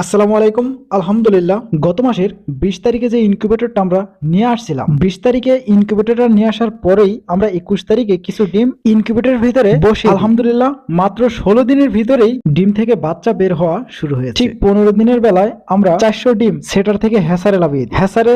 আসসালামু আলাইকুম। আলহামদুলিল্লাহ গত মাসের বিশ তারিখে যে ইনকিউবেটরটা আমরা নিয়ে আসছিলাম বিশ তারিখে ইনকিউবেটরটা নিয়ে আসার পরেই আমরা একুশ তারিখে কিছু ডিম ইনকিউবেটরের ভিতরে বসে আলহামদুলিল্লাহ মাত্র ষোলো দিনের ভিতরেই ডিম থেকে বাচ্চা বের হওয়া শুরু হয়েছে। ঠিক পনেরো দিনের বেলায় আমরা চারশো ডিম সেটার থেকে হ্যাসারে লাভিয়ে দিই। হ্যাসারে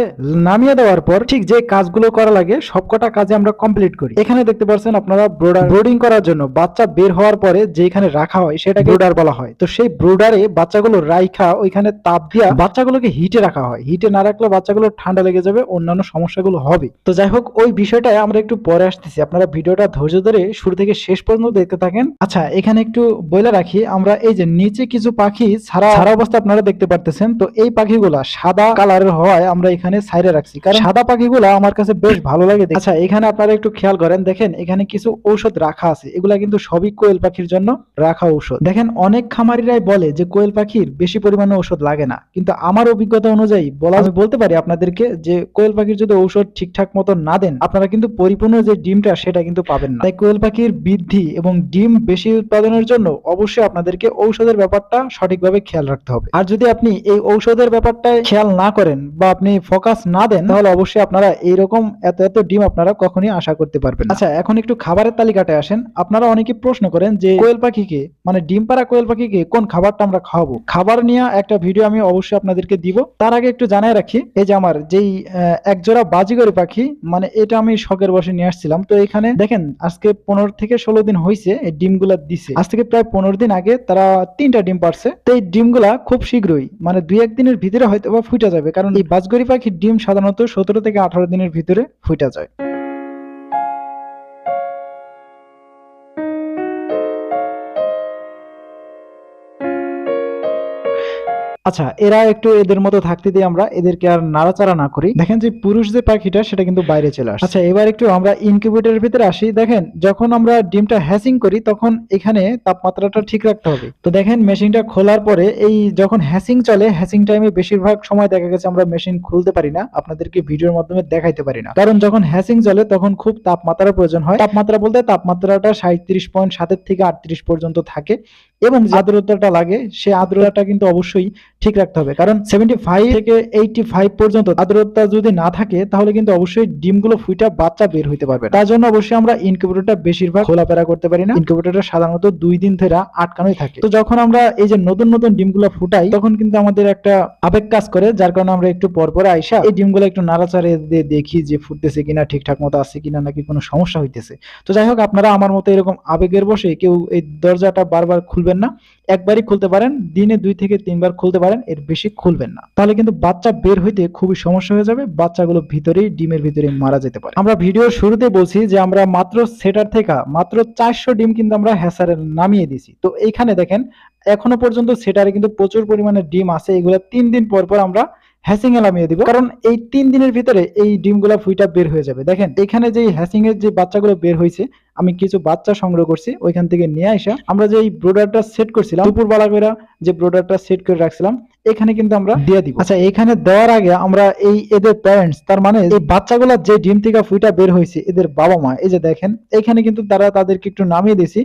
নামিয়ে দেওয়ার পর ঠিক যে কাজগুলো করা লাগে সবকটা কাজে আমরা কমপ্লিট করি। এখানে দেখতে পাচ্ছেন আপনারা ব্রোডার ব্রোডিং করার জন্য বাচ্চা বের হওয়ার পরে যেখানে রাখা হয় সেটাকে ব্রোডার বলা হয়। তো সেই ব্রোডারে বাচ্চাগুলো রাইখা ওইখানে তাপ দিয়া বাচ্চাগুলোকে হিটে রাখা হয়। হিটে না রাখলে বাচ্চাগুলো ঠান্ডা লেগে যাবে, অন্যান্য সমস্যাগুলো হবে। তো যাই হোক, ওই বিষয়টায় আমরা একটু পরে আসতেছি। আপনারা ভিডিওটা ধৈর্য ধরে শুরু থেকে শেষ পর্যন্ত দেখতে থাকেন। আচ্ছা এখানে একটু বলে রাখি। আমরা এই যে নিচে কিছু পাখি ছাড়া ছাড়া অবস্থা আপনারা দেখতে পারতেছেন। তো এই পাখিগুলা সাদা কালারের হওয়ায় আমরা এখানে সাইডে রাখছি। কারণ সাদা পাখিগুলা আমার কাছে বেশ ভালো লাগে আচ্ছা এখানে আপনারা একটু খেয়াল করেন। দেখেন, এখানে কিছু ঔষধ রাখা আছে। এগুলা কিন্তু সবই কোয়েল পাখির জন্য রাখা ঔষধ। দেখেন, অনেক খামারিরাই বলে যে কোয়েল পাখির বেশি পরিমাণে ঔষধ লাগে না। কিন্তু আমার অভিজ্ঞতা অনুযায়ী বলা বলতে পারি আপনাদেরকে যে কোয়েল পাখির যদি ঔষধ ঠিকঠাক মতো না দেন, আপনারা কিন্তু পরিপূর্ণ যে ডিমটা, সেটা কিন্তু পাবেন না। তাই কোয়েল পাখির বৃদ্ধি এবং ডিম বেশি উৎপাদনের জন্য অবশ্যই আপনাদেরকে ঔষধের ব্যাপারটা সঠিকভাবে খেয়াল রাখতে হবে। আর যদি আপনি এই ঔষধের ব্যাপারটায় খেয়াল না করেন বা আপনি ফোকাস না দেন, তাহলে অবশ্যই আপনারা এইরকম এত এত ডিম আপনারা কখনই আশা করতে পারবেন আচ্ছা এখন একটু খাবারের তালিকাটায় আসেন। আপনারা অনেকে প্রশ্ন করেন যে কোয়েল পাখিকে মানে ডিম পাড়া কোয়েল পাখিকে কোন খাবারটা আমরা খাওয়াবো? খাবার নিয়ে একটা ভিডিও আমি অবশ্যই আপনাদেরকে দিব। তার আগে একটু জানাই রাখি, এই যে আমার যেই একজোড়া বাজিগরি পাখি মানে এটা আমি শখের বসে নিয়ে আসছিলাম। তো এখানে দেখেন, আজকে পনেরো থেকে ষোলো দিন হয়েছে এই ডিমগুলা দিছে। আজ থেকে প্রায় পনেরো দিন আগে তারা তিনটা ডিম পারছে। তো এই ডিমগুলা খুব শীঘ্রই মানে দুই একদিনের ভিতরে হয়তো বা ফুটা যাবে, কারণ এই বাজগরি পাখির ডিম সাধারণত সতেরো থেকে আঠারো দিনের ভিতরে ফুটা যায়। আচ্ছা এরা একটু এদের মতো থাকতে দিয়ে আমরা এদেরকে আর নাড়াচাড়া না করি। দেখেন যে পুরুষ যে পাখিটা সেটা কিন্তু বাইরে চলে আসে আচ্ছা এবার একটু আমরা ইনকিউবেটরের ভিতরে আসি। দেখেন যখন আমরা ডিমটা হ্যাসিং করি তখন এখানে তাপমাত্রাটা ঠিক রাখতে হবে। তো দেখেন মেশিনটা খোলার পরে এই যখন হ্যাসিং চলে হ্যাসিং টাইমে বেশিরভাগ সময় দেখা গেছে আমরা মেশিন খুলতে পারি না। আপনাদেরকে ভিডিওর মাধ্যমে দেখাইতে পারি না। কারণ যখন হ্যাসিং চলে তখন খুব তাপমাত্রার প্রয়োজন হয়। তাপমাত্রা বলতে তাপমাত্রাটা সাঁত্রিশ পয়েন্ট সাতের থেকে আটত্রিশ পর্যন্ত থাকে। এবং যে আর্দ্রতাটা লাগে সে আর্দ্রতাটা কিন্তু অবশ্যই ঠিক রাখতে হবে। কারণ সেভেন্টি ফাইভ থেকে এইটি ফাইভ পর্যন্ত আর্দ্রতা যদি না থাকে তাহলে কিন্তু অবশ্যই ডিমগুলো ফুইটা বাচ্চা বের হইতে পারবে তার জন্য অবশ্যই আমরা ইনকিউবেটরটা বেশিরভাগ খোলাফেরা করতে পারি না। ইনকিউবেটরটা সাধারণত দুই দিন ধরে আটকানোই থাকে। তো যখন আমরা এই যে নতুন নতুন ডিমগুলো ফুটাই তখন কিন্তু আমাদের একটা আবেগ কাজ করে যার কারণে আমরা একটু পর পরে আইসা এই ডিমগুলো একটু নাড়াচাড়ে দিয়ে দেখি যে ফুটতেছে কিনা ঠিকঠাক মতো আছে কিনা নাকি কোনো সমস্যা হইতেছে। তো যাই হোক আপনারা আমার মতো এরকম আবেগের বসে কেউ এই দরজাটা বারবার খুলবেন না। একবারই খুলতে পারেন, দিনে দুই থেকে তিনবার খুলতে পারেন, এর বেশি খুলবেন না। তাহলে কিন্তু বাচ্চা বের হইতে খুবই সমস্যা হয়ে যাবে, বাচ্চাগুলো ভিতরেই, ডিমের ভিতরে মারা যেতে পারে। আমরা ভিডিওর শুরুতে বলছি যে আমরা মাত্র সেটার থেকে মাত্র চারশো ডিম কিন্তু আমরা হ্যাসারে নামিয়ে দিছি তো এইখানে দেখেন, এখনও পর্যন্ত সেটারে কিন্তু প্রচুর পরিমাণে ডিম আছে। এগুলো তিন দিন পর পর আমরা হ্যাসিং এ নামিয়ে দিব। কারণ এই তিন দিনের ভিতরে এই ডিমগুলা ফুইটা বের হয়ে যাবে। দেখেন এখানে যে হ্যাসিং এর যে বাচ্চাগুলো বের হয়েছে আমি কিছু বাচ্চা সংগ্রহ করছি ওইখান থেকে নিয়ে আসা আমরা যে এই ব্রোডারটা সেট করছিলাম দুপুর বেলা করে যে ব্রোডারটা সেট করে রাখছিলাম এখানে কিন্তু আমরা দিয়ে দিব। আচ্ছা এখানে দেওয়ার আগে আমরা এই এদের প্যারেন্টস তার মানে এই বাচ্চাগুলা যে ডিম থেকে ফুইটা বের হয়েছে এদের বাবা মা এই যে দেখেন এখানে কিন্তু তারা তাদেরকে একটু নামিয়ে দিয়েছি।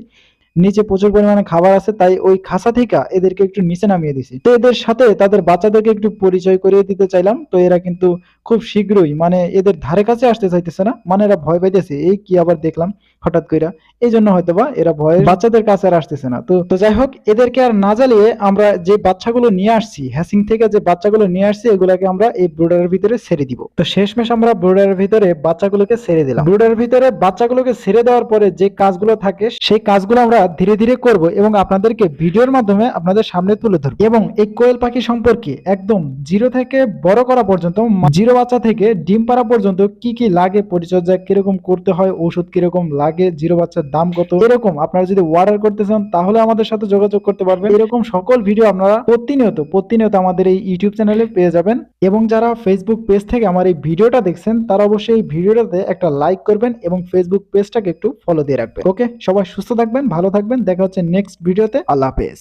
নিচে প্রচুর পরিমাণে খাবার আছে, তাই ওই খাসা থেকে এদেরকে একটু নিচে নামিয়ে দিছি। তো এদের সাথে তাদের বাচ্চাদেরকে একটু পরিচয় করিয়ে দিতে চাইলাম, তো এরা কিন্তু খুব শীঘ্রই মানে এদের ধারে কাছে আসতে চাইতেছে না মানে এরা ভয় পাইতেছে, এই কি আবার দেখলাম হঠাৎ কইরা। এই জন্য হয়তো বা এরা ভয়ে বাচ্চাদের কাছে আর আসতেছে না। তো তো যাই হোক, এদেরকে আর না জ্বালিয়ে আমরা যে বাচ্চাগুলো নিয়ে আসছি, হ্যাসিং থেকে যে বাচ্চাগুলো নিয়ে আসছি, এগুলাকে আমরা এই ব্রোডারের ভিতরে ছেড়ে দিব। তো শেষমেশ আমরা ব্রোডারের ভিতরে বাচ্চাগুলোকে ছেড়ে দিলাম। ব্রোডারের ভিতরে বাচ্চাগুলোকে ছেড়ে দেওয়ার পরে যে কাজগুলো থাকে, সেই কাজগুলো আমরা ধীরে ধীরে করব এবং আপনাদেরকে ভিডিওর মাধ্যমে আপনাদের সামনে তুলে ধরবো। এবং এই কোয়েল পাখি সম্পর্কে একদম জিরো থেকে বড় করা পর্যন্ত, জিরো বাচ্চা থেকে ডিম পাড়া পর্যন্ত কি কি লাগে, পরিচর্যা কীরকম করতে হয় ঔষধ কীরকম লাগে, জিরো বাচ্চার দাম কত? এরকম আপনারা যদি অর্ডার করতে চান, তাহলে আমাদের সাথে যোগাযোগ করতে পারবেন। এরকম সকল ভিডিও আপনারা প্রতিনিয়ত প্রতিনিয়ত আমাদের এই ইউটিউব চ্যানেলে পেয়ে যাবেন। এবং যারা ফেসবুক পেজ থেকে আমার এই ভিডিওটা দেখছেন, তারা অবশ্যই এই ভিডিওটাতে একটা লাইক করবেন এবং ফেসবুক পেজটাকে একটু ফলো দিয়ে রাখবেন। ওকে সবাই সুস্থ থাকবেন ভালো থাকবেন দেখা হচ্ছে নেক্সট ভিডিওতে আল্লাহ হাফেজ।